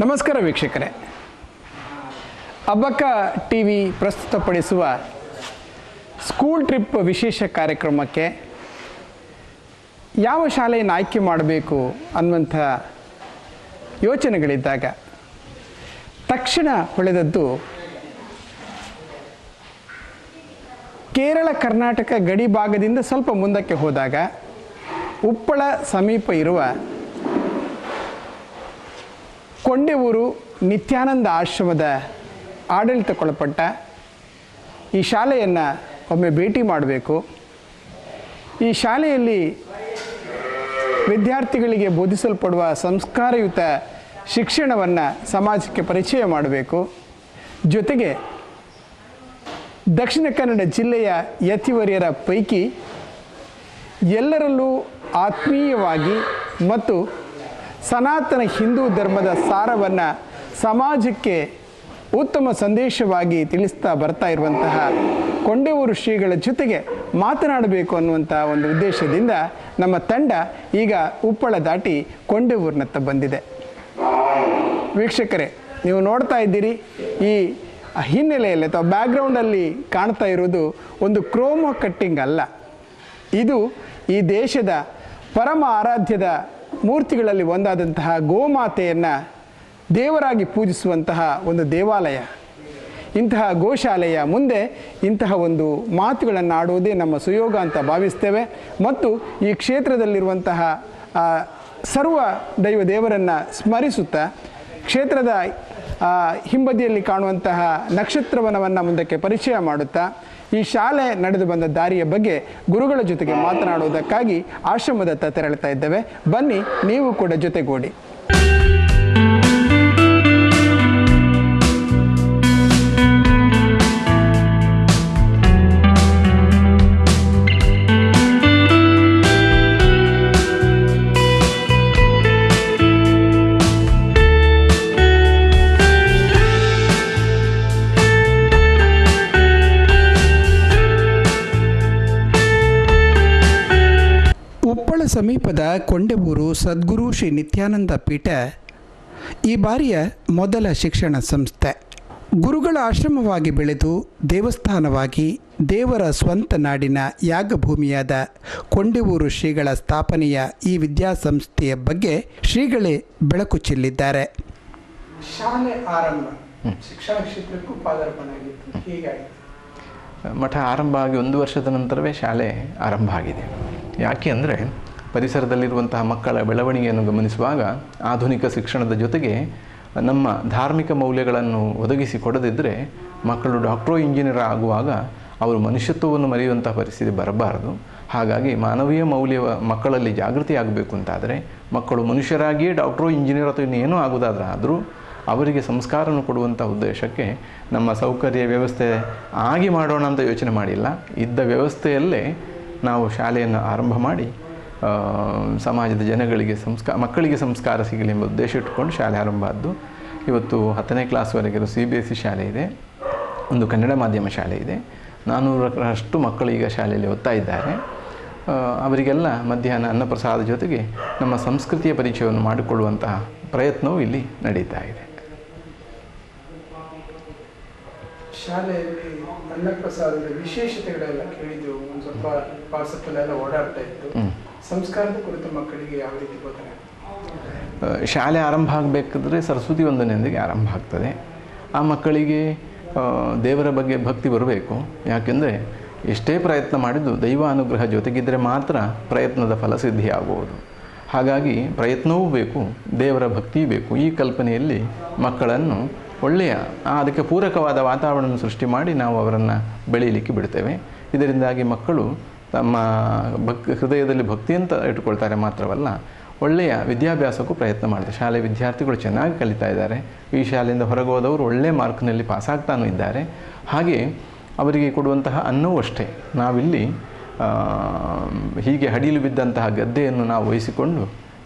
ನಮಸ್ಕಾರ ವೀಕ್ಷಕರೇ. Abbakka T V ಪ್ರಸ್ತುತಪಡಿಸುವ ಸ್ಕೂಲ್ ಟ್ರಿಪ್ ವಿಶೇಷ ಕಾರ್ಯಕ್ರಮಕ್ಕೆ ಯಾವ ಶಾಲೆಯನ್ನು ಆಯ್ಕೆ ಮಾಡಬೇಕು ಅನ್ನುವಂಥ ಯೋಚನೆಗಳಿದ್ದಾಗ ತಕ್ಷಣ ಹೊಳೆದದ್ದು ಕೇರಳ ಕರ್ನಾಟಕ ಗಡಿ ಭಾಗದಿಂದ ಸ್ವಲ್ಪ ಮುಂದಕ್ಕೆ ಹೋದಾಗ ಉಪ್ಪಳ ಸಮೀಪ ಇರುವ ಕೊಂಡೆಊರು ನಿತ್ಯಾನಂದ ಆಶ್ರಮದ ಆಡಳಿತಕ್ಕೊಳಪಟ್ಟ ಈ ಶಾಲೆಯನ್ನು ಒಮ್ಮೆ ಭೇಟಿ ಮಾಡಬೇಕು. ಈ ಶಾಲೆಯಲ್ಲಿ ವಿದ್ಯಾರ್ಥಿಗಳಿಗೆ ಬೋಧಿಸಲ್ಪಡುವ ಸಂಸ್ಕಾರಯುತ ಶಿಕ್ಷಣವನ್ನು ಸಮಾಜಕ್ಕೆ ಪರಿಚಯ ಮಾಡಬೇಕು. ಜೊತೆಗೆ ದಕ್ಷಿಣ ಕನ್ನಡ ಜಿಲ್ಲೆಯ ಯತಿವರಿಯರ ಪೈಕಿ ಎಲ್ಲರಲ್ಲೂ ಆತ್ಮೀಯವಾಗಿ ಮತ್ತು ಸನಾತನ ಹಿಂದೂ ಧರ್ಮದ ಸಾರವನ್ನು ಸಮಾಜಕ್ಕೆ ಉತ್ತಮ ಸಂದೇಶವಾಗಿ ತಿಳಿಸ್ತಾ ಬರ್ತಾ ಇರುವಂತಹ ಕೊಂಡೇವೂರು ಶ್ರೀಗಳ ಜೊತೆಗೆ ಮಾತನಾಡಬೇಕು ಅನ್ನುವಂಥ ಒಂದು ಉದ್ದೇಶದಿಂದ ನಮ್ಮ ತಂಡ ಈಗ ಉಪ್ಪಳ ದಾಟಿ ಕೊಂಡೇವೂರ್ನತ್ತ ಬಂದಿದೆ. ವೀಕ್ಷಕರೇ, ನೀವು ನೋಡ್ತಾ ಇದ್ದೀರಿ, ಈ ಹಿನ್ನೆಲೆಯಲ್ಲಿ ಅಥವಾ ಬ್ಯಾಕ್ಗ್ರೌಂಡಲ್ಲಿ ಕಾಣ್ತಾ ಇರೋದು ಒಂದು ಕ್ರೋಮೋ ಕಟ್ಟಿಂಗ್ ಅಲ್ಲ. ಇದು ಈ ದೇಶದ ಪರಮ ಆರಾಧ್ಯದ ಮೂರ್ತಿಗಳಲ್ಲಿ ಒಂದಾದಂತಹ ಗೋಮಾತೆಯನ್ನು ದೇವರಾಗಿ ಪೂಜಿಸುವಂತಹ ಒಂದು ದೇವಾಲಯ. ಇಂತಹ ಗೋಶಾಲೆಯ ಮುಂದೆ ಇಂತಹ ಒಂದು ಮಾತುಗಳನ್ನು ಆಡುವುದೇ ನಮ್ಮ ಸುಯೋಗ ಅಂತ ಭಾವಿಸ್ತೇವೆ. ಮತ್ತು ಈ ಕ್ಷೇತ್ರದಲ್ಲಿರುವಂತಹ ಸರ್ವ ದೈವ ದೇವರನ್ನು ಸ್ಮರಿಸುತ್ತಾ ಕ್ಷೇತ್ರದ ಹಿಂಬದಿಯಲ್ಲಿ ಕಾಣುವಂತಹ ನಕ್ಷತ್ರವನವನ್ನು ಮುಂದಕ್ಕೆ ಪರಿಚಯ ಮಾಡುತ್ತಾ ಈ ಶಾಲೆ ನಡೆದು ಬಂದ ದಾರಿಯ ಬಗ್ಗೆ ಗುರುಗಳ ಜೊತೆಗೆ ಮಾತನಾಡುವುದಕ್ಕಾಗಿ ಆಶ್ರಮದತ್ತ ತೆರಳುತ್ತಾ ಇದ್ದೇವೆ. ಬನ್ನಿ, ನೀವು ಕೂಡ ಜೊತೆಗೂಡಿ. ಸಮೀಪದ ಕೊಂಡೆಬೂರು ಸದ್ಗುರು ಶ್ರೀ ನಿತ್ಯಾನಂದ ಪೀಠ ಈ ಬಾರಿಯ ಮೊದಲ ಶಿಕ್ಷಣ ಸಂಸ್ಥೆ. ಗುರುಗಳ ಆಶ್ರಮವಾಗಿ ಬೆಳೆದು ದೇವಸ್ಥಾನವಾಗಿ ದೇವರ ಸ್ವಂತ ನಾಡಿನ ಯಾಗಭೂಮಿಯಾದ ಕೊಂಡೆವೂರು ಶ್ರೀಗಳ ಸ್ಥಾಪನೆಯ ಈ ವಿದ್ಯಾಸಂಸ್ಥೆಯ ಬಗ್ಗೆ ಶ್ರೀಗಳೇ ಬೆಳಕು ಚೆಲ್ಲಿದ್ದಾರೆ. ಶಾಲೆ ಆರಂಭ. ಶಿಕ್ಷಣ ಕ್ಷೇತ್ರಕ್ಕೂ ಪಾದಾರ್ಪಣೆ ಹೀಗಾಗಿ ಮಠ ಆರಂಭ ಆಗಿ ಒಂದು ವರ್ಷದ ನಂತರವೇ ಶಾಲೆ ಆರಂಭ ಆಗಿದೆ. ಯಾಕೆ ಅಂದರೆ ಪರಿಸರದಲ್ಲಿರುವಂತಹ ಮಕ್ಕಳ ಬೆಳವಣಿಗೆಯನ್ನು ಗಮನಿಸುವಾಗ ಆಧುನಿಕ ಶಿಕ್ಷಣದ ಜೊತೆಗೆ ನಮ್ಮ ಧಾರ್ಮಿಕ ಮೌಲ್ಯಗಳನ್ನು ಒದಗಿಸಿ ಕೊಡದಿದ್ದರೆ ಮಕ್ಕಳು ಡಾಕ್ಟ್ರೋ ಇಂಜಿನಿಯರ್ ಆಗುವಾಗ ಅವರು ಮನುಷ್ಯತ್ವವನ್ನು ಮರೆಯುವಂತಹ ಪರಿಸ್ಥಿತಿ ಬರಬಾರದು. ಹಾಗಾಗಿ ಮಾನವೀಯ ಮೌಲ್ಯ ಮಕ್ಕಳಲ್ಲಿ ಜಾಗೃತಿ ಆಗಬೇಕು ಅಂತಾದರೆ ಮಕ್ಕಳು ಮನುಷ್ಯರಾಗಿಯೇ ಡಾಕ್ಟ್ರು ಇಂಜಿನಿಯರ್ ಅಥವಾ ಇನ್ನೇನೂ ಆಗುವುದಾದ್ರೆ ಆದರೂ ಅವರಿಗೆ ಸಂಸ್ಕಾರವನ್ನು ಕೊಡುವಂಥ ಉದ್ದೇಶಕ್ಕೆ ನಮ್ಮ ಸೌಕರ್ಯ ವ್ಯವಸ್ಥೆ ಆಗಿ ಮಾಡೋಣ ಅಂತ ಯೋಚನೆ ಮಾಡಿಲ್ಲ. ಇದ್ದ ವ್ಯವಸ್ಥೆಯಲ್ಲೇ ನಾವು ಶಾಲೆಯನ್ನು ಆರಂಭ ಮಾಡಿ ಸಮಾಜದ ಜನಗಳಿಗೆ ಸಂಸ್ಕಾರ ಮಕ್ಕಳಿಗೆ ಸಂಸ್ಕಾರ ಸಿಗಲಿ ಎಂಬ ಉದ್ದೇಶ ಇಟ್ಟುಕೊಂಡು ಶಾಲೆ ಆರಂಭ ಆದ್ದು. ಇವತ್ತು ಹತ್ತನೇ ಕ್ಲಾಸ್ವರೆಗೆ ಸಿ ಬಿ ಎಸ್ ಸಿ ಶಾಲೆ ಇದೆ. ಒಂದು ಕನ್ನಡ ಮಾಧ್ಯಮ ಶಾಲೆ ಇದೆ. ನಾನ್ನೂರರಷ್ಟು ಮಕ್ಕಳು ಈಗ ಶಾಲೆಯಲ್ಲಿ ಓದ್ತಾ ಇದ್ದಾರೆ. ಅವರಿಗೆಲ್ಲ ಮಧ್ಯಾಹ್ನ ಅನ್ನಪ್ರಸಾದ ಜೊತೆಗೆ ನಮ್ಮ ಸಂಸ್ಕೃತಿಯ ಪರಿಚಯವನ್ನು ಮಾಡಿಕೊಳ್ಳುವಂತಹ ಪ್ರಯತ್ನವೂ ಇಲ್ಲಿ ನಡೀತಾ ಇದೆ. ಶಾಲೆಯಲ್ಲಿ ಅನ್ನಪ್ರಸಾದದ ವಿಶೇಷತೆಗಳೆಲ್ಲ ಕೇಳಿದ್ದು ಸ್ವಲ್ಪ ವಾಟ್ಸಪ್ಪಲ್ಲೆಲ್ಲ ಓಡಾಡ್ತಾ ಇತ್ತು. ಸಂಸ್ಕಾರದ ಕುರಿತು ಮಕ್ಕಳಿಗೆ ಯಾವ ರೀತಿ ಬೋಧನೆ ಶಾಲೆ ಆರಂಭ ಆಗಬೇಕಾದ್ರೆ ಸರಸ್ವತಿ ವಂದನೆಯೊಂದಿಗೆ ಆರಂಭ ಆಗ್ತದೆ. ಆ ಮಕ್ಕಳಿಗೆ ದೇವರ ಬಗ್ಗೆ ಭಕ್ತಿ ಬರಬೇಕು. ಯಾಕೆಂದರೆ ಎಷ್ಟೇ ಪ್ರಯತ್ನ ಮಾಡಿದ್ದು ದೈವ ಅನುಗ್ರಹ ಜೊತೆಗಿದ್ದರೆ ಮಾತ್ರ ಪ್ರಯತ್ನದ ಫಲಸಿದ್ಧಿಯಾಗುವುದು ಹಾಗಾಗಿ ಪ್ರಯತ್ನವೂ ಬೇಕು, ದೇವರ ಭಕ್ತಿಯೂ ಬೇಕು. ಈ ಕಲ್ಪನೆಯಲ್ಲಿ ಮಕ್ಕಳನ್ನು ಒಳ್ಳೆಯ ಅದಕ್ಕೆ ಪೂರಕವಾದ ವಾತಾವರಣವನ್ನು ಸೃಷ್ಟಿ ಮಾಡಿ ನಾವು ಅವರನ್ನು ಬೆಳೆಯಲಿಕ್ಕೆ ಬಿಡ್ತೇವೆ. ಇದರಿಂದಾಗಿ ಮಕ್ಕಳು ತಮ್ಮ ಭಕ್, ಹೃದಯದಲ್ಲಿ ಭಕ್ತಿ ಅಂತ ಇಟ್ಟುಕೊಳ್ತಾರೆ ಮಾತ್ರವಲ್ಲ, ಒಳ್ಳೆಯ ವಿದ್ಯಾಭ್ಯಾಸಕ್ಕೂ ಪ್ರಯತ್ನ ಮಾಡ್ತಾರೆ. ಶಾಲೆ ವಿದ್ಯಾರ್ಥಿಗಳು ಚೆನ್ನಾಗಿ ಕಲಿತಾ ಇದ್ದಾರೆ. ಈ ಶಾಲೆಯಿಂದ ಹೊರಗೆ ಹೋದವರು ಒಳ್ಳೆಯ ಮಾರ್ಕ್ನಲ್ಲಿ ಪಾಸಾಗ್ತಾನೂ ಇದ್ದಾರೆ. ಹಾಗೆ ಅವರಿಗೆ ಕೊಡುವಂತಹ ಅನ್ನವೂ ಅಷ್ಟೇ. ನಾವಿಲ್ಲಿ ಹೀಗೆ ಹಡಿಲು ಬಿದ್ದಂತಹ ಗದ್ದೆಯನ್ನು ನಾವು ವಹಿಸಿಕೊಂಡು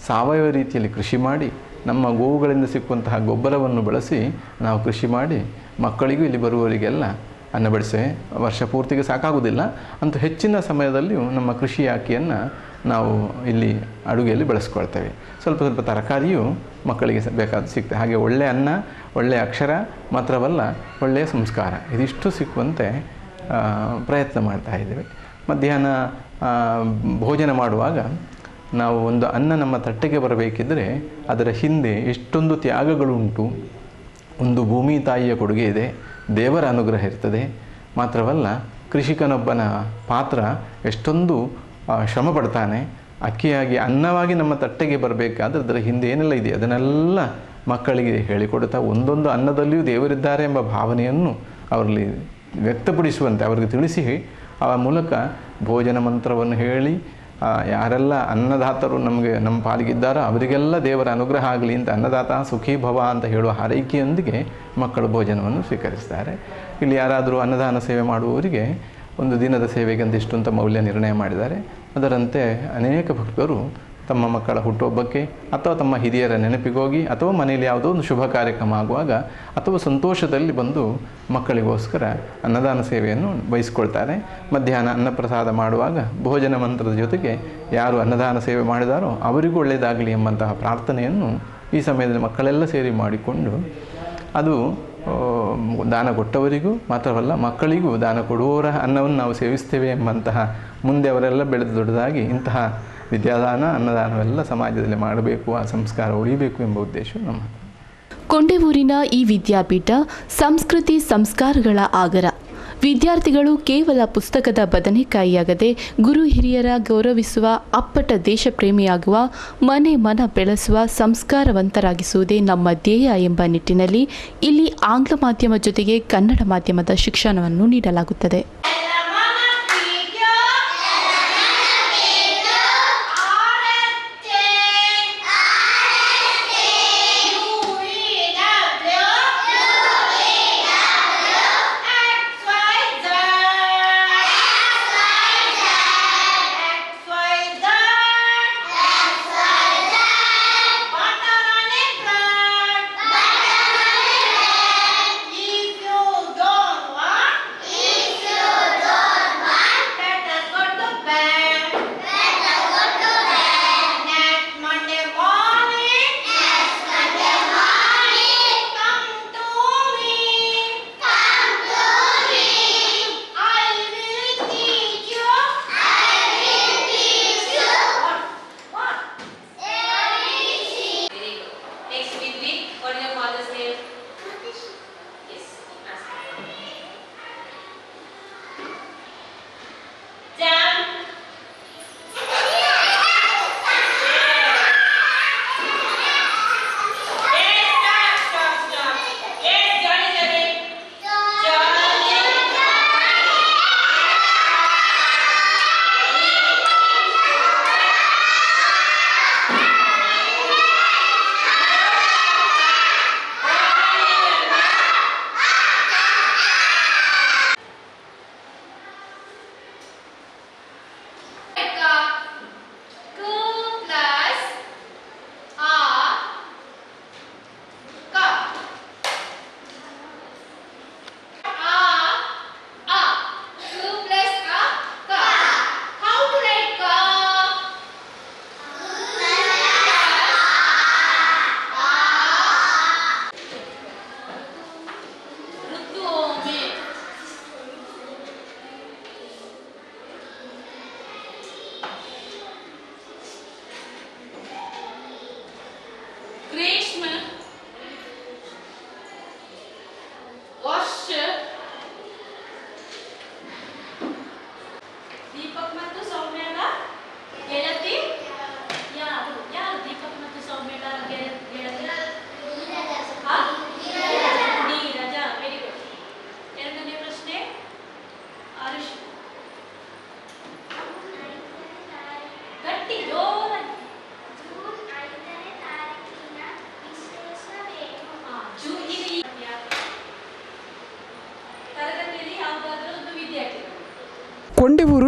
ಸಾವಯವ ರೀತಿಯಲ್ಲಿ ಕೃಷಿ ಮಾಡಿ, ನಮ್ಮ ಗೋವುಗಳಿಂದ ಸಿಕ್ಕುವಂತಹ ಗೊಬ್ಬರವನ್ನು ಬಳಸಿ ನಾವು ಕೃಷಿ ಮಾಡಿ, ಮಕ್ಕಳಿಗೂ ಇಲ್ಲಿ ಬರುವವರಿಗೆಲ್ಲ ಅನ್ನ ಬಡಿಸೆ ವರ್ಷ ಪೂರ್ತಿಗೆ ಸಾಕಾಗುವುದಿಲ್ಲ. ಅಂತ ಹೆಚ್ಚಿನ ಸಮಯದಲ್ಲಿಯೂ ನಮ್ಮ ಕೃಷಿ ಆಕೆಯನ್ನು ನಾವು ಇಲ್ಲಿ ಅಡುಗೆಯಲ್ಲಿ ಬಳಸ್ಕೊಳ್ತೇವೆ. ಸ್ವಲ್ಪ ಸ್ವಲ್ಪ ತರಕಾರಿಯು ಮಕ್ಕಳಿಗೆ ಬೇಕಾದ ಸಿಗ್ತದೆ. ಹಾಗೆ ಒಳ್ಳೆಯ ಅನ್ನ ಒಳ್ಳೆಯ ಅಕ್ಷರ ಮಾತ್ರವಲ್ಲ, ಒಳ್ಳೆಯ ಸಂಸ್ಕಾರ ಇದಿಷ್ಟು ಸಿಕ್ಕುವಂತೆ ಪ್ರಯತ್ನ ಮಾಡ್ತಾ ಇದ್ದೇವೆ. ಮಧ್ಯಾಹ್ನ ಭೋಜನ ಮಾಡುವಾಗ ನಾವು ಒಂದು ಅನ್ನ ನಮ್ಮ ತಟ್ಟೆಗೆ ಬರಬೇಕಿದ್ದರೆ ಅದರ ಹಿಂದೆ ಎಷ್ಟೊಂದು ತ್ಯಾಗಗಳುಂಟು. ಒಂದು ಭೂಮಿ ತಾಯಿಯ ಕೊಡುಗೆ ಇದೆ. ದೇವರ ಅನುಗ್ರಹ ಇರ್ತದೆ. ಮಾತ್ರವಲ್ಲ, ಕೃಷಿಕನೊಬ್ಬನ ಪಾತ್ರ ಎಷ್ಟೊಂದು ಶ್ರಮ ಪಡ್ತಾನೆ ಅಕ್ಕಿಯಾಗಿ, ಅನ್ನವಾಗಿ ನಮ್ಮ ತಟ್ಟೆಗೆ ಬರಬೇಕಾದ್ರೆ ಅದರ ಹಿಂದೆ ಏನೆಲ್ಲ ಇದೆ, ಅದನ್ನೆಲ್ಲ ಮಕ್ಕಳಿಗೆ ಹೇಳಿಕೊಡುತ್ತಾ ಒಂದೊಂದು ಅನ್ನದಲ್ಲಿಯೂ ದೇವರಿದ್ದಾರೆ ಎಂಬ ಭಾವನೆಯನ್ನು ಅವರಲ್ಲಿ ವ್ಯಕ್ತಪಡಿಸುವಂತೆ, ಅವರಿಗೆ ತಿಳಿಸಿ ಆ ಮೂಲಕ ಭೋಜನ ಮಂತ್ರವನ್ನು ಹೇಳಿ ಯಾರೆಲ್ಲ ಅನ್ನದಾತರು ನಮಗೆ ನಮ್ಮ ಪಾಲಿಗಿದ್ದಾರೋ ಅವರಿಗೆಲ್ಲ ದೇವರ ಅನುಗ್ರಹ ಆಗಲಿ ಅಂತ ಅನ್ನದಾತ ಸುಖಿ ಭವ ಅಂತ ಹೇಳುವ ಹಾರೈಕೆಯೊಂದಿಗೆ ಮಕ್ಕಳು ಭೋಜನವನ್ನು ಸ್ವೀಕರಿಸ್ತಾರೆ. ಇಲ್ಲಿ ಯಾರಾದರೂ ಅನ್ನದಾನ ಸೇವೆ ಮಾಡುವವರಿಗೆ ಒಂದು ದಿನದ ಸೇವೆಗೆ ಅಂತ ಇಷ್ಟು ಅಂತ ಮೌಲ್ಯ ನಿರ್ಣಯ ಮಾಡಿದ್ದಾರೆ. ಅದರಂತೆ ಅನೇಕ ಭಕ್ತರು ತಮ್ಮ ಮಕ್ಕಳ ಹುಟ್ಟುಹಬ್ಬಕ್ಕೆ ಅಥವಾ ತಮ್ಮ ಹಿರಿಯರ ನೆನಪಿಗೋಗಿ ಅಥವಾ ಮನೆಯಲ್ಲಿ ಯಾವುದೋ ಒಂದು ಶುಭ ಕಾರ್ಯಕ್ರಮ ಆಗುವಾಗ ಅಥವಾ ಸಂತೋಷದಲ್ಲಿ ಬಂದು ಮಕ್ಕಳಿಗೋಸ್ಕರ ಅನ್ನದಾನ ಸೇವೆಯನ್ನು ವಹಿಸ್ಕೊಳ್ತಾರೆ ಮಧ್ಯಾಹ್ನ ಅನ್ನಪ್ರಸಾದ ಮಾಡುವಾಗ ಭೋಜನ ಮಂತ್ರದ ಜೊತೆಗೆ ಯಾರು ಅನ್ನದಾನ ಸೇವೆ ಮಾಡಿದಾರೋ ಅವರಿಗೂ ಒಳ್ಳೆಯದಾಗಲಿ ಎಂಬಂತಹ ಪ್ರಾರ್ಥನೆಯನ್ನು ಈ ಸಮಯದಲ್ಲಿ ಮಕ್ಕಳೆಲ್ಲ ಸೇರಿ ಮಾಡಿಕೊಂಡು ಅದು ದಾನ ಕೊಟ್ಟವರಿಗೂ ಮಾತ್ರವಲ್ಲ ಮಕ್ಕಳಿಗೂ ದಾನ ಕೊಡುವವರ ಅನ್ನವನ್ನು ನಾವು ಸೇವಿಸ್ತೇವೆ ಎಂಬಂತಹ ಮುಂದೆ ಅವರೆಲ್ಲ ಬೆಳೆದು ದೊಡ್ಡದಾಗಿ ಇಂತಹ ವಿದ್ಯಾದಾನ, ಅನ್ನದಾನವೆಲ್ಲ ಸಮಾಜದಲ್ಲಿ ಮಾಡಬೇಕು, ಆ ಸಂಸ್ಕಾರ ಉಳಿಬೇಕು ಎಂಬ ಉದ್ದೇಶ ನಮ್ಮ ಕೊಂಡೆವೂರಿನ ಈ ವಿದ್ಯಾಪೀಠ ಸಂಸ್ಕೃತಿ ಸಂಸ್ಕಾರಗಳ ಆಗರ. ವಿದ್ಯಾರ್ಥಿಗಳು ಕೇವಲ ಪುಸ್ತಕದ ಬದನೆಕಾಯಿಯಾಗದೆ ಗುರು ಹಿರಿಯರ ಗೌರವಿಸುವ ಅಪ್ಪಟ ದೇಶಪ್ರೇಮಿಯಾಗುವ, ಮನೆ ಮನ ಬೆಳೆಸುವ ಸಂಸ್ಕಾರವಂತರಾಗಿಸುವುದೇ ನಮ್ಮ ಧ್ಯೇಯ ಎಂಬ ನಿಟ್ಟಿನಲ್ಲಿ ಇಲ್ಲಿ ಆಂಗ್ಲ ಮಾಧ್ಯಮ ಜೊತೆಗೆ ಕನ್ನಡ ಮಾಧ್ಯಮದ ಶಿಕ್ಷಣವನ್ನು ನೀಡಲಾಗುತ್ತದೆ.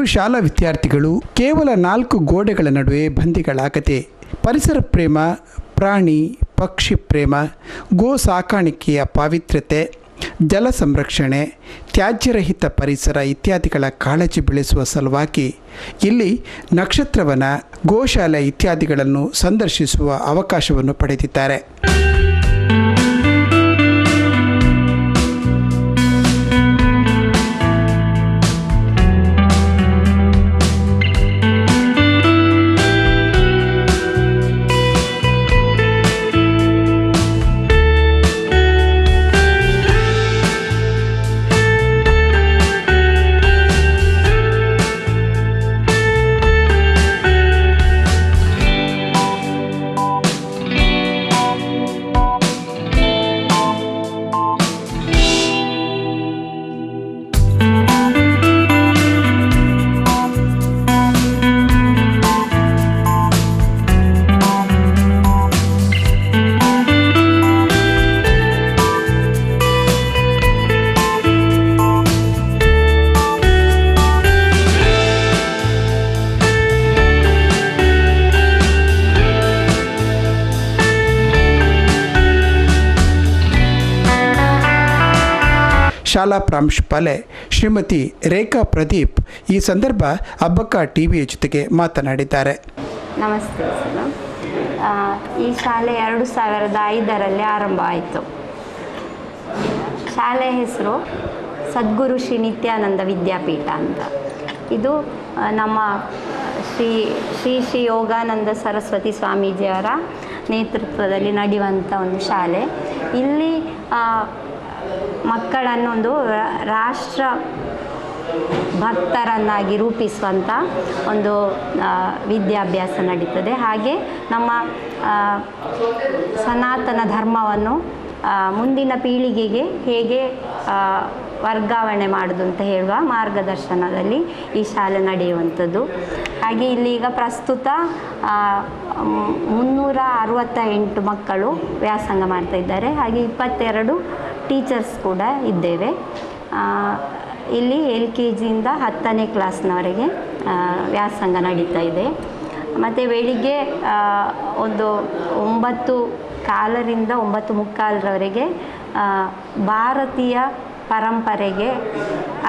ಶಾಲಾ ವಿದ್ಯಾರ್ಥಿಗಳು ಕೇವಲ ನಾಲ್ಕು ಗೋಡೆಗಳ ನಡುವೆ ಬಂದಿಗಳಾಗದೆ ಪರಿಸರ ಪ್ರೇಮ, ಪ್ರಾಣಿ, ಪಕ್ಷಿ ಪ್ರೇಮ, ಗೋ ಸಾಕಾಣಿಕೆಯ ಪಾವಿತ್ರ್ಯತೆ, ಜಲ ಸಂರಕ್ಷಣೆ, ತ್ಯಾಜ್ಯರಹಿತ ಪರಿಸರ ಇತ್ಯಾದಿಗಳ ಕಾಳಜಿ ಬೆಳೆಸುವ ಸಲುವಾಗಿ ಇಲ್ಲಿ ನಕ್ಷತ್ರವನ, ಗೋಶಾಲೆ ಇತ್ಯಾದಿಗಳನ್ನು ಸಂದರ್ಶಿಸುವ ಅವಕಾಶವನ್ನು ಪಡೆದಿದ್ದಾರೆ. ಶಾಲಾ ಪ್ರಾಂಶುಪಾಲೆ ಶ್ರೀಮತಿ ರೇಖಾ ಪ್ರದೀಪ್ ಈ ಸಂದರ್ಭ ಅಬ್ಬಕ್ಕ ಟಿವಿಯ ಜೊತೆಗೆ ಮಾತನಾಡಿದ್ದಾರೆ. ನಮಸ್ತೆ ಈ ಶಾಲೆ ಎರಡು ಸಾವಿರದ ಐದರಲ್ಲಿ ಆರಂಭ ಆಯಿತು. ಶಾಲೆ ಹೆಸರು ಸದ್ಗುರು ಶ್ರೀ ನಿತ್ಯಾನಂದ ವಿದ್ಯಾಪೀಠ ಅಂತ. ಇದು ನಮ್ಮ ಶ್ರೀ ಶ್ರೀ ಶ್ರೀ ಯೋಗಾನಂದ ಸರಸ್ವತಿ ಸ್ವಾಮೀಜಿಯವರ ನೇತೃತ್ವದಲ್ಲಿ ನಡೆಯುವಂಥ ಒಂದು ಶಾಲೆ. ಇಲ್ಲಿ ಮಕ್ಕಳನ್ನೊಂದು ರಾಷ್ಟ್ರ ಭಕ್ತರನ್ನಾಗಿ ರೂಪಿಸುವಂಥ ಒಂದು ವಿದ್ಯಾಭ್ಯಾಸ ನಡೀತದೆ. ಹಾಗೆ ನಮ್ಮ ಸನಾತನ ಧರ್ಮವನ್ನು ಮುಂದಿನ ಪೀಳಿಗೆಗೆ ಹೇಗೆ ವರ್ಗಾವಣೆ ಮಾಡೋದು ಅಂತ ಹೇಳುವ ಮಾರ್ಗದರ್ಶನದಲ್ಲಿ ಈ ಶಾಲೆ ನಡೆಯುವಂಥದ್ದು. ಹಾಗೆ ಇಲ್ಲಿ ಈಗ ಪ್ರಸ್ತುತ ಮುನ್ನೂರ ಅರವತ್ತ ಎಂಟು ಮಕ್ಕಳು ವ್ಯಾಸಂಗ ಮಾಡ್ತಾ ಇದ್ದಾರೆ. ಹಾಗೆ ಇಪ್ಪತ್ತೆರಡು ಟೀಚರ್ಸ್ ಕೂಡ ಇದ್ದೇವೆ. ಇಲ್ಲಿ ಎಲ್ ಕೆ ಜಿಯಿಂದ ಹತ್ತನೇ ಕ್ಲಾಸ್ನವರೆಗೆ ವ್ಯಾಸಂಗ ನಡೀತಾ ಇದೆ. ಮತ್ತು ಬೆಳಿಗ್ಗೆ ಒಂದು ಒಂಬತ್ತು ಕಾಲರಿಂದ ಒಂಬತ್ತು ಮುಕ್ಕಾಲರವರೆಗೆ ಭಾರತೀಯ ಪರಂಪರೆಗೆ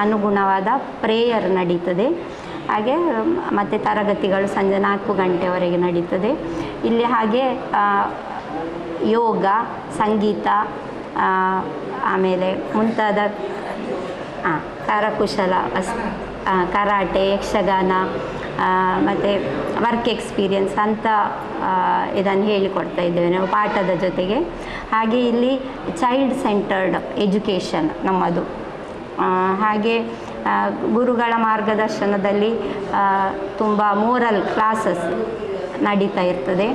ಅನುಗುಣವಾದ ಪ್ರೇಯರ್ ನಡೀತದೆ. ಹಾಗೆ, ಮತ್ತು ತರಗತಿಗಳು ಸಂಜೆ ನಾಲ್ಕು ಗಂಟೆವರೆಗೆ ನಡೀತದೆ. ಇಲ್ಲಿ ಹಾಗೆ ಯೋಗ, ಸಂಗೀತ ಆಮೇಲೆ ಮುಂತಾದ ಕರಕುಶಲ ಕರಾಟೆ, ಯಕ್ಷಗಾನ ಮತ್ತು ವರ್ಕ್ ಎಕ್ಸ್ಪೀರಿಯನ್ಸ್ ಅಂತ ಇದನ್ನು ಹೇಳಿಕೊಡ್ತಾ ಇದ್ದೇವೆ ನಾವು ಪಾಠದ ಜೊತೆಗೆ. ಹಾಗೆ ಇಲ್ಲಿ ಚೈಲ್ಡ್ ಸೆಂಟರ್ಡ್ ಎಜುಕೇಷನ್ ನಮ್ಮದು. ಹಾಗೆ ಗುರುಗಳ ಮಾರ್ಗದರ್ಶನದಲ್ಲಿ ತುಂಬ ಮೋರಲ್ ಕ್ಲಾಸಸ್ ನಡೀತಾ ಇರ್ತದೆ.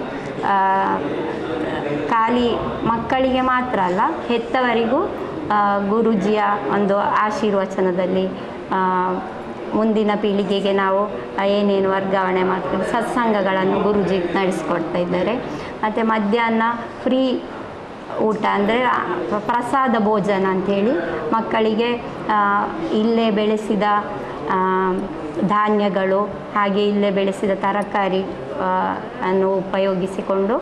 ಖಾಲಿ ಮಕ್ಕಳಿಗೆ ಮಾತ್ರ ಅಲ್ಲ, ಹೆತ್ತವರಿಗೂ ಗುರುಜಿಯ ಒಂದು ಆಶೀರ್ವಚನದಲ್ಲಿ ಮುಂದಿನ ಪೀಳಿಗೆಗೆ ನಾವು ಏನೇನು ವರ್ಗಾವಣೆ ಮಾಡ್ತೀವಿ, ಸತ್ಸಂಗಗಳನ್ನು ಗುರುಜಿ ನಡೆಸಿಕೊಡ್ತಾ ಇದ್ದಾರೆ. ಮತ್ತು ಮಧ್ಯಾಹ್ನ ಫ್ರೀ ಊಟ ಅಂದರೆ ಪ್ರಸಾದ ಭೋಜನ ಅಂಥೇಳಿ ಮಕ್ಕಳಿಗೆ ಇಲ್ಲೇ ಬೆಳೆಸಿದ ಧಾನ್ಯಗಳು, ಹಾಗೆ ಇಲ್ಲೇ ಬೆಳೆಸಿದ ತರಕಾರಿ ಅನ್ನು ಉಪಯೋಗಿಸಿಕೊಂಡು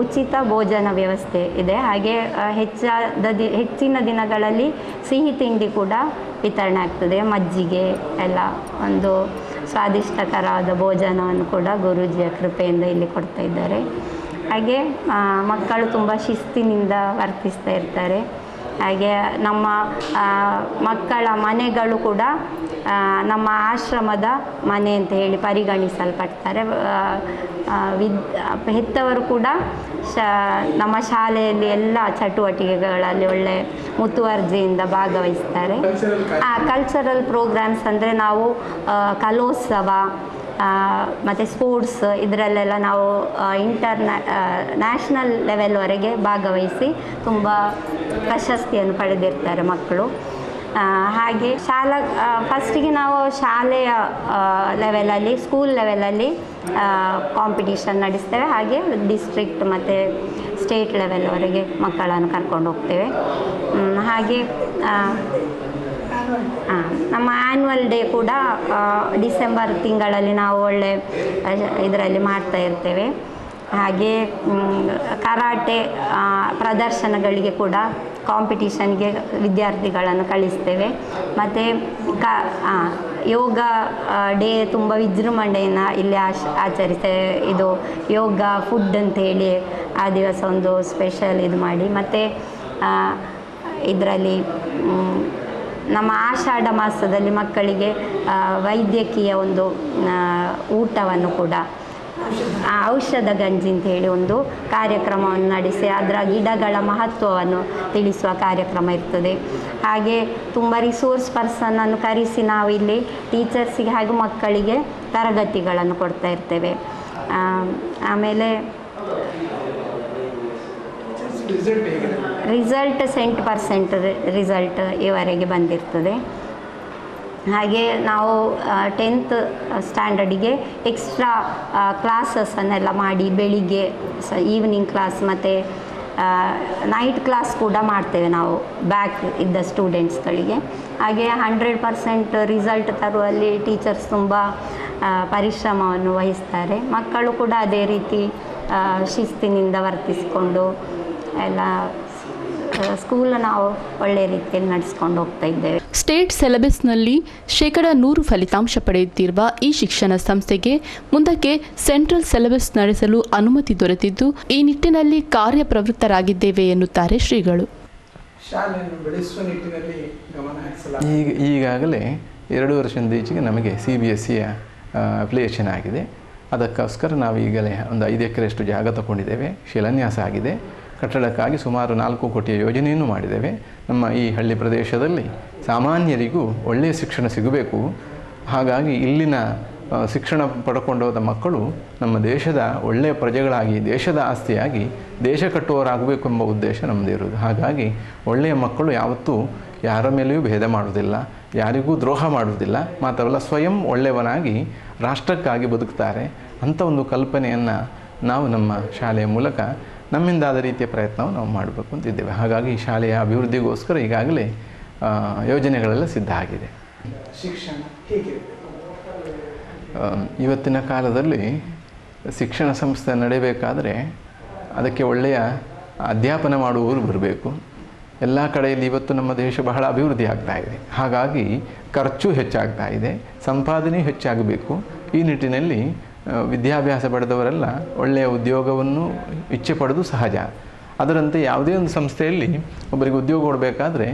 ಉಚಿತ ಭೋಜನ ವ್ಯವಸ್ಥೆ ಇದೆ. ಹಾಗೆ ಹೆಚ್ಚಾದ ದಿ, ಹೆಚ್ಚಿನ ದಿನಗಳಲ್ಲಿ ಸಿಹಿ ತಿಂಡಿ ಕೂಡ ವಿತರಣೆ ಆಗ್ತದೆ. ಮಜ್ಜಿಗೆ ಎಲ್ಲ ಒಂದು ಸ್ವಾದಿಷ್ಟಕರವಾದ ಭೋಜನವನ್ನು ಕೂಡ ಗುರುಜಿಯ ಕೃಪೆಯಿಂದ ಇಲ್ಲಿ ಕೊಡ್ತಾ ಇದ್ದಾರೆ. ಹಾಗೆ ಮಕ್ಕಳು ತುಂಬ ಶಿಸ್ತಿನಿಂದ ವರ್ತಿಸ್ತಾ ಇರ್ತಾರೆ. ಹಾಗೆ ನಮ್ಮ ಆ, ಮಕ್ಕಳ ಮನೆಗಳು ಕೂಡ ನಮ್ಮ ಆಶ್ರಮದ ಮನೆ ಅಂತ ಹೇಳಿ ಪರಿಗಣಿಸಲ್ಪಡ್ತಾರೆ. ಆ, ಆ, ವಿದ್ ಹೆತ್ತವರು ಕೂಡ ಶ ನಮ್ಮ ಶಾಲೆಯಲ್ಲಿ ಎಲ್ಲ ಚಟುವಟಿಕೆಗಳಲ್ಲಿ ಒಳ್ಳೆ ಮುತುವರ್ಜಿಯಿಂದ ಭಾಗವಹಿಸ್ತಾರೆ. ಕಲ್ಚರಲ್ ಪ್ರೋಗ್ರಾಮ್ಸ್ ಅಂದರೆ ನಾವು ಆ, ಕಲೋತ್ಸವ ಮತ್ತು ಸ್ಪೋರ್ಟ್ಸ್ ಇದರಲ್ಲೆಲ್ಲ ನಾವು ಇಂಟರ್ನ್ಯಾ ನ್ಯಾಷನಲ್ ಲೆವೆಲ್ವರೆಗೆ ಭಾಗವಹಿಸಿ ತುಂಬ ಪ್ರಶಸ್ತಿಯನ್ನು ಪಡೆದಿರ್ತಾರೆ ಮಕ್ಕಳು. ಹಾಗೆ ಶಾಲಾ ಫಸ್ಟಿಗೆ ನಾವು ಶಾಲೆಯ ಲೆವೆಲಲ್ಲಿ ಸ್ಕೂಲ್ ಲೆವೆಲಲ್ಲಿ ಕಾಂಪಿಟೀಷನ್ ನಡೆಸ್ತೇವೆ. ಹಾಗೆ ಡಿಸ್ಟ್ರಿಕ್ಟ್ ಮತ್ತು ಸ್ಟೇಟ್ ಲೆವೆಲ್ವರೆಗೆ ಮಕ್ಕಳನ್ನು ಕರ್ಕೊಂಡು ಹೋಗ್ತೇವೆ. ಹಾಗೆ ನಮ್ಮ ಆ್ಯನ್ಯುವಲ್ ಡೇ ಕೂಡ ಡಿಸೆಂಬರ್ ತಿಂಗಳಲ್ಲಿ ನಾವು ಒಳ್ಳೆ ಇದರಲ್ಲಿ ಮಾಡ್ತಾ ಇರ್ತೇವೆ. ಹಾಗೆ ಕರಾಟೆ ಪ್ರದರ್ಶನಗಳಿಗೆ ಕೂಡ ಕಾಂಪಿಟೀಷನ್ಗೆ ವಿದ್ಯಾರ್ಥಿಗಳನ್ನು ಕಳಿಸ್ತೇವೆ. ಮತ್ತು, ಕ ಯೋಗ ಡೇ ತುಂಬ ವಿಜೃಂಭಣೆಯನ್ನು ಇಲ್ಲಿ ಆಶ್ ಆಚರಿಸ್ತೇವೆ ಇದು ಯೋಗ ಫುಡ್ ಅಂತೇಳಿ ಆ ದಿವಸ ಒಂದು ಸ್ಪೆಷಲ್ ಇದು ಮಾಡಿ. ಮತ್ತು ಇದರಲ್ಲಿ ನಮ್ಮ ಆಷಾಢ ಮಾಸದಲ್ಲಿ ಮಕ್ಕಳಿಗೆ ವೈದ್ಯಕೀಯ ಒಂದು ಊಟವನ್ನು ಕೂಡ ಔಷಧ ಗಂಜಿ ಅಂತ ಹೇಳಿ ಒಂದು ಕಾರ್ಯಕ್ರಮವನ್ನು ನಡೆಸಿ, ಅದರ ಗಿಡಗಳ ಮಹತ್ವವನ್ನು ತಿಳಿಸುವ ಕಾರ್ಯಕ್ರಮ ಇರ್ತದೆ. ಹಾಗೆ ತುಂಬ ರಿಸೋರ್ಸ್ ಪರ್ಸನನ್ನು ಕರೆಸಿ ನಾವು ಇಲ್ಲಿ ಟೀಚರ್ಸಿಗೆ ಹಾಗೂ ಮಕ್ಕಳಿಗೆ ತರಗತಿಗಳನ್ನು ಕೊಡ್ತಾ ಇರ್ತೇವೆ. ಆಮೇಲೆ ರಿಸಲ್ಟ್ ಸೆಂಟ್ ಪರ್ಸೆಂಟ್ ರಿಸಲ್ಟ್ ಈವರೆಗೆ ಬಂದಿರ್ತದೆ. ಹಾಗೆ ನಾವು ಟೆಂತ್ ಸ್ಟ್ಯಾಂಡರ್ಡಿಗೆ ಎಕ್ಸ್ಟ್ರಾ ಕ್ಲಾಸಸ್ಸನ್ನೆಲ್ಲ ಮಾಡಿ ಬೆಳಿಗ್ಗೆ ಸ ಈವ್ನಿಂಗ್ ಕ್ಲಾಸ್ ಮತ್ತು ನೈಟ್ ಕ್ಲಾಸ್ ಕೂಡ ಮಾಡ್ತೇವೆ ನಾವು ಬ್ಯಾಕ್ ಇದ್ದ ಸ್ಟೂಡೆಂಟ್ಸ್ಗಳಿಗೆ ಹಾಗೆ ಹಂಡ್ರೆಡ್ ಪರ್ಸೆಂಟ್ ರಿಸಲ್ಟ್ ತರುವಲ್ಲಿ ಟೀಚರ್ಸ್ ತುಂಬ ಪರಿಶ್ರಮವನ್ನು ವಹಿಸ್ತಾರೆ. ಮಕ್ಕಳು ಕೂಡ ಅದೇ ರೀತಿ ಶಿಸ್ತಿನಿಂದ ವರ್ತಿಸಿಕೊಂಡು ಎಲ್ಲ ಸ್ಕೂಲ್ ನಾವು ಒಳ್ಳೆಯ ರೀತಿಯಲ್ಲಿ ನಡೆಸ್ಕೊಂಡು ಹೋಗ್ತಾ ಇದ್ದೇವೆ. ಸ್ಟೇಟ್ ಸಿಲೆಬಸ್ನಲ್ಲಿ ಶೇಕಡ ನೂರು ಫಲಿತಾಂಶ ಪಡೆಯುತ್ತಿರುವ ಈ ಶಿಕ್ಷಣ ಸಂಸ್ಥೆಗೆ ಮುಂದಕ್ಕೆ ಸೆಂಟ್ರಲ್ ಸಿಲೆಬಸ್ ನಡೆಸಲು ಅನುಮತಿ ದೊರೆತಿದ್ದು ಈ ನಿಟ್ಟಿನಲ್ಲಿ ಕಾರ್ಯಪ್ರವೃತ್ತರಾಗಿದ್ದೇವೆ ಎನ್ನುತ್ತಾರೆ ಶ್ರೀಗಳು. ಶಾಲೆಯನ್ನು ಬೆಳೆಸುವ ನಿಟ್ಟಿನಲ್ಲಿ ಗಮನ ಹರಿಸಲಾಗಿದೆ. ಈಗ ಈಗಾಗಲೇ ಎರಡು ವರ್ಷದಿಂದ ಈಚೆಗೆ ನಮಗೆ ಸಿ ಬಿ ಎಸ್ ಸಿಯ ಅಪ್ಲಿಕೇಶನ್ ಆಗಿದೆ. ಅದಕ್ಕೋಸ್ಕರ ನಾವು ಈಗಲೇ ಒಂದು ಐದು ಎಕರೆಯಷ್ಟು ಜಾಗ ತಗೊಂಡಿದ್ದೇವೆ. ಶಿಲಾನ್ಯಾಸ ಆಗಿದೆ. ಕಟ್ಟಡಕ್ಕಾಗಿ ಸುಮಾರು ನಾಲ್ಕು ಕೋಟಿಯ ಯೋಜನೆಯನ್ನು ಮಾಡಿದ್ದೇವೆ. ನಮ್ಮ ಈ ಹಳ್ಳಿ ಪ್ರದೇಶದಲ್ಲಿ ಸಾಮಾನ್ಯರಿಗೂ ಒಳ್ಳೆಯ ಶಿಕ್ಷಣ ಸಿಗಬೇಕು. ಹಾಗಾಗಿ ಇಲ್ಲಿನ ಶಿಕ್ಷಣ ಪಡ್ಕೊಂಡೋದ ಮಕ್ಕಳು ನಮ್ಮ ದೇಶದ ಒಳ್ಳೆಯ ಪ್ರಜೆಗಳಾಗಿ, ದೇಶದ ಆಸ್ತಿಯಾಗಿ, ದೇಶ ಕಟ್ಟುವವರಾಗಬೇಕು ಎಂಬ ಉದ್ದೇಶ ನಮ್ಮದೇ ಇರೋದು ಹಾಗಾಗಿ ಒಳ್ಳೆಯ ಮಕ್ಕಳು ಯಾವತ್ತೂ ಯಾರ ಮೇಲೆಯೂ ಭೇದ ಮಾಡುವುದಿಲ್ಲ, ಯಾರಿಗೂ ದ್ರೋಹ ಮಾಡುವುದಿಲ್ಲ. ಮಾತ್ರವಲ್ಲ ಸ್ವಯಂ ಒಳ್ಳೆಯವನಾಗಿ ರಾಷ್ಟ್ರಕ್ಕಾಗಿ ಬದುಕ್ತಾರೆ. ಅಂಥ ಒಂದು ಕಲ್ಪನೆಯನ್ನು ನಾವು ನಮ್ಮ ಶಾಲೆಯ ಮೂಲಕ ನಮ್ಮಿಂದಾದ ರೀತಿಯ ಪ್ರಯತ್ನವನ್ನು ನಾವು ಮಾಡಬೇಕು ಅಂತಿದ್ದೇವೆ ಹಾಗಾಗಿ ಈ ಶಾಲೆಯ ಅಭಿವೃದ್ಧಿಗೋಸ್ಕರ ಈಗಾಗಲೇ ಯೋಜನೆಗಳೆಲ್ಲ ಸಿದ್ಧ ಆಗಿದೆ. ಶಿಕ್ಷಣ ಇವತ್ತಿನ ಕಾಲದಲ್ಲಿ ಶಿಕ್ಷಣ ಸಂಸ್ಥೆ ನಡೆಯಬೇಕಾದರೆ ಅದಕ್ಕೆ ಒಳ್ಳೆಯ ಅಧ್ಯಾಪನ ಮಾಡುವವರು ಬರಬೇಕು. ಎಲ್ಲ ಕಡೆಯಲ್ಲಿ ಇವತ್ತು ನಮ್ಮ ದೇಶ ಬಹಳ ಅಭಿವೃದ್ಧಿ ಆಗ್ತಾ ಇದೆ. ಹಾಗಾಗಿ ಖರ್ಚು ಹೆಚ್ಚಾಗ್ತಾ ಇದೆ ಸಂಪಾದನೆ ಹೆಚ್ಚಾಗಬೇಕು. ಈ ನಿಟ್ಟಿನಲ್ಲಿ ವಿದ್ಯಾಭ್ಯಾಸ ಪಡೆದವರೆಲ್ಲ ಒಳ್ಳೆಯ ಉದ್ಯೋಗವನ್ನು ಇಚ್ಛೆ ಪಡೆದು ಸಹಜ. ಅದರಂತೆ ಯಾವುದೇ ಒಂದು ಸಂಸ್ಥೆಯಲ್ಲಿ ಒಬ್ಬರಿಗೆ ಉದ್ಯೋಗ ಕೊಡಬೇಕಾದ್ರೆ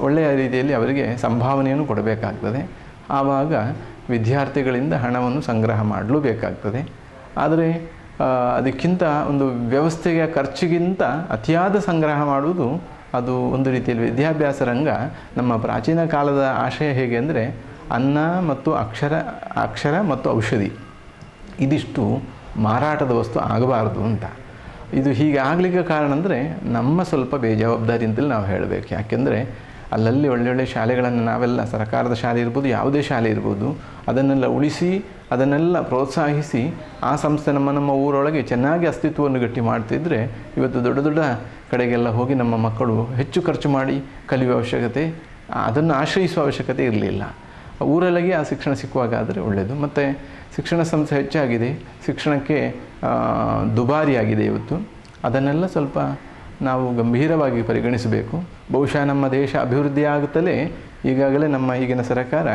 ಒಳ್ಳೆಯ ರೀತಿಯಲ್ಲಿ ಅವರಿಗೆ ಸಂಭಾವನೆಯನ್ನು ಕೊಡಬೇಕಾಗ್ತದೆ. ಆವಾಗ ವಿದ್ಯಾರ್ಥಿಗಳಿಂದ ಹಣವನ್ನು ಸಂಗ್ರಹ ಮಾಡಲು ಬೇಕಾಗ್ತದೆ ಆದರೆ ಅದಕ್ಕಿಂತ ಒಂದು ವ್ಯವಸ್ಥೆಯ ಖರ್ಚಿಗಿಂತ ಅತಿಯಾದ ಸಂಗ್ರಹ ಮಾಡುವುದು ಅದು ಒಂದು ರೀತಿಯಲ್ಲಿ ವಿದ್ಯಾಭ್ಯಾಸ ರಂಗ ನಮ್ಮ ಪ್ರಾಚೀನ ಕಾಲದ ಆಶಯ ಹೇಗೆ ಅಂದರೆ, ಅನ್ನ ಮತ್ತು ಅಕ್ಷರ ಅಕ್ಷರ ಮತ್ತು ಔಷಧಿ. ಇದಿಷ್ಟು ಮಾರಾಟದ ವಸ್ತು ಆಗಬಾರದು ಅಂತ. ಇದು ಹೀಗೆ ಆಗಲಿಕ್ಕೆ ಕಾರಣ ಅಂದರೆ ನಮ್ಮ ಸ್ವಲ್ಪ ಬೇಜವಾಬ್ದಾರಿ ಅಂತಲೇ ನಾವು ಹೇಳಬೇಕು. ಯಾಕೆಂದರೆ ಅಲ್ಲಲ್ಲಿ ಒಳ್ಳೊಳ್ಳೆ ಶಾಲೆಗಳನ್ನು ನಾವೆಲ್ಲ, ಸರ್ಕಾರದ ಶಾಲೆ ಇರ್ಬೋದು, ಯಾವುದೇ ಶಾಲೆ ಇರ್ಬೋದು, ಅದನ್ನೆಲ್ಲ ಉಳಿಸಿ, ಅದನ್ನೆಲ್ಲ ಪ್ರೋತ್ಸಾಹಿಸಿ ಆ ಸಂಸ್ಥೆ ನಮ್ಮ ನಮ್ಮ ಊರೊಳಗೆ ಚೆನ್ನಾಗಿ ಅಸ್ತಿತ್ವವನ್ನು ಗಟ್ಟಿ ಮಾಡ್ತಿದ್ರೆ ಇವತ್ತು ದೊಡ್ಡ ದೊಡ್ಡ ಕಡೆಗೆಲ್ಲ ಹೋಗಿ ನಮ್ಮ ಮಕ್ಕಳು ಹೆಚ್ಚು ಖರ್ಚು ಮಾಡಿ ಕಲಿಯುವ ಅವಶ್ಯಕತೆ, ಅದನ್ನು ಆಶ್ರಯಿಸುವ ಅವಶ್ಯಕತೆ ಇರಲಿಲ್ಲ. ಊರಲ್ಲಿಗೆ ಆ ಶಿಕ್ಷಣ ಸಿಕ್ಕುವಾಗಾದರೆ ಒಳ್ಳೆಯದು ಮತ್ತು ಶಿಕ್ಷಣ ಸಂಸ್ಥೆ ಹೆಚ್ಚಾಗಿದೆ. ಶಿಕ್ಷಣಕ್ಕೆ ದುಬಾರಿಯಾಗಿದೆ ಇವತ್ತು. ಅದನ್ನೆಲ್ಲ ಸ್ವಲ್ಪ ನಾವು ಗಂಭೀರವಾಗಿ ಪರಿಗಣಿಸಬೇಕು. ಬಹುಶಃ ನಮ್ಮ ದೇಶ ಅಭಿವೃದ್ಧಿಯಾಗುತ್ತಲೇ ಈಗಾಗಲೇ ನಮ್ಮ ಈಗಿನ ಸರ್ಕಾರ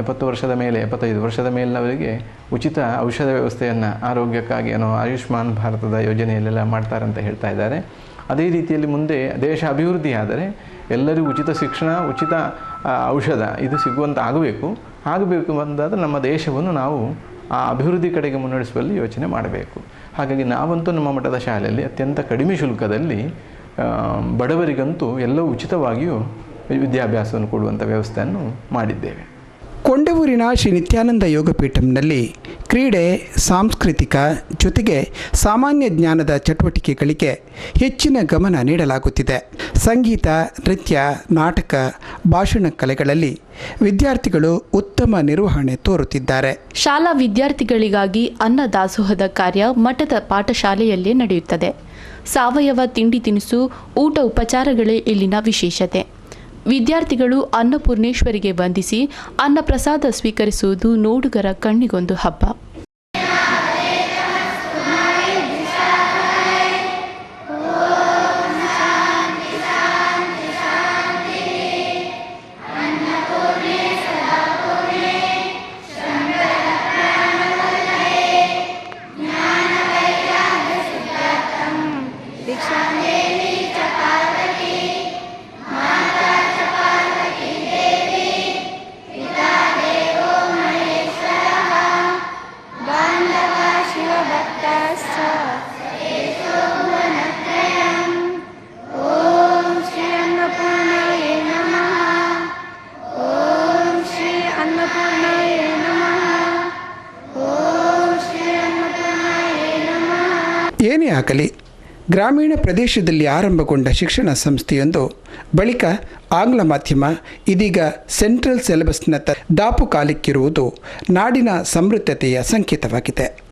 ಎಪ್ಪತ್ತು ವರ್ಷದ ಮೇಲೆ, ಎಪ್ಪತ್ತೈದು ವರ್ಷದ ಮೇಲಿನವರಿಗೆ ಉಚಿತ ಔಷಧ ವ್ಯವಸ್ಥೆಯನ್ನು ಆರೋಗ್ಯಕ್ಕಾಗಿ ಏನೋ ಆಯುಷ್ಮಾನ್ ಭಾರತದ ಯೋಜನೆಯಲ್ಲೆಲ್ಲ ಮಾಡ್ತಾರೆ ಅಂತ ಹೇಳ್ತಾ ಇದ್ದಾರೆ. ಅದೇ ರೀತಿಯಲ್ಲಿ ಮುಂದೆ ದೇಶ ಅಭಿವೃದ್ಧಿಯಾದರೆ ಎಲ್ಲರಿಗೂ ಉಚಿತ ಶಿಕ್ಷಣ, ಉಚಿತ ಔಷಧ ಇದು ಸಿಗುವಂತ ಆಗಬೇಕು. ಆಗಬೇಕು ಅಂದಾದರೆ ನಮ್ಮ ದೇಶವನ್ನು ನಾವು ಆ ಅಭಿವೃದ್ಧಿ ಕಡೆಗೆ ಮುನ್ನಡೆಸುವಲ್ಲಿ ಯೋಚನೆ ಮಾಡಬೇಕು. ಹಾಗಾಗಿ ನಾವಂತೂ ನಮ್ಮ ಮಠದ ಶಾಲೆಯಲ್ಲಿ ಅತ್ಯಂತ ಕಡಿಮೆ ಶುಲ್ಕದಲ್ಲಿ ಬಡವರಿಗಂತೂ ಎಲ್ಲವೂ ಉಚಿತವಾಗಿಯೂ ವಿದ್ಯಾಭ್ಯಾಸವನ್ನು ಕೊಡುವಂಥ ವ್ಯವಸ್ಥೆಯನ್ನು ಮಾಡಿದ್ದೇವೆ. ಕೊಂಡವೂರಿನ ಶ್ರೀ ನಿತ್ಯಾನಂದ ಯೋಗಪೀಠಂನಲ್ಲಿ ಕ್ರೀಡೆ, ಸಾಂಸ್ಕೃತಿಕ ಜೊತೆಗೆ ಸಾಮಾನ್ಯ ಜ್ಞಾನದ ಚಟುವಟಿಕೆಗಳಿಗೆ ಹೆಚ್ಚಿನ ಗಮನ ನೀಡಲಾಗುತ್ತಿದೆ. ಸಂಗೀತ, ನೃತ್ಯ, ನಾಟಕ, ಭಾಷಣ ಕಲೆಗಳಲ್ಲಿ ವಿದ್ಯಾರ್ಥಿಗಳು ಉತ್ತಮ ನಿರ್ವಹಣೆ ತೋರುತ್ತಿದ್ದಾರೆ. ಶಾಲಾ ವಿದ್ಯಾರ್ಥಿಗಳಿಗಾಗಿ ಅನ್ನ ದಾಸೋಹದ ಕಾರ್ಯ ಮಠದ ಪಾಠಶಾಲೆಯಲ್ಲೇ ನಡೆಯುತ್ತದೆ. ಸಾವಯವ ತಿಂಡಿ ತಿನಿಸು, ಊಟ ಉಪಚಾರಗಳೇ ಇಲ್ಲಿನ ವಿಶೇಷತೆ. ವಿದ್ಯಾರ್ಥಿಗಳು ಅನ್ನಪೂರ್ಣೇಶ್ವರಿಗೆ ವಂದಿಸಿ ಅನ್ನಪ್ರಸಾದ ಸ್ವೀಕರಿಸುವುದು ನೋಡುಗರ ಕಣ್ಣಿಗೊಂದು ಹಬ್ಬ. ಗ್ರಾಮೀಣ ಪ್ರದೇಶದಲ್ಲಿ ಆರಂಭಗೊಂಡ ಶಿಕ್ಷಣ ಸಂಸ್ಥೆಯೊಂದು, ಬಳಿಕ ಆಂಗ್ಲ ಮಾಧ್ಯಮ, ಇದೀಗ ಸೆಂಟ್ರಲ್ ಸಿಲೆಬಸ್ನತ್ತ ದಾಪುಕಾಲಿಕ್ಕಿರುವುದು ನಾಡಿನ ಸಮೃದ್ಧತೆಯ ಸಂಕೇತವಾಗಿದೆ.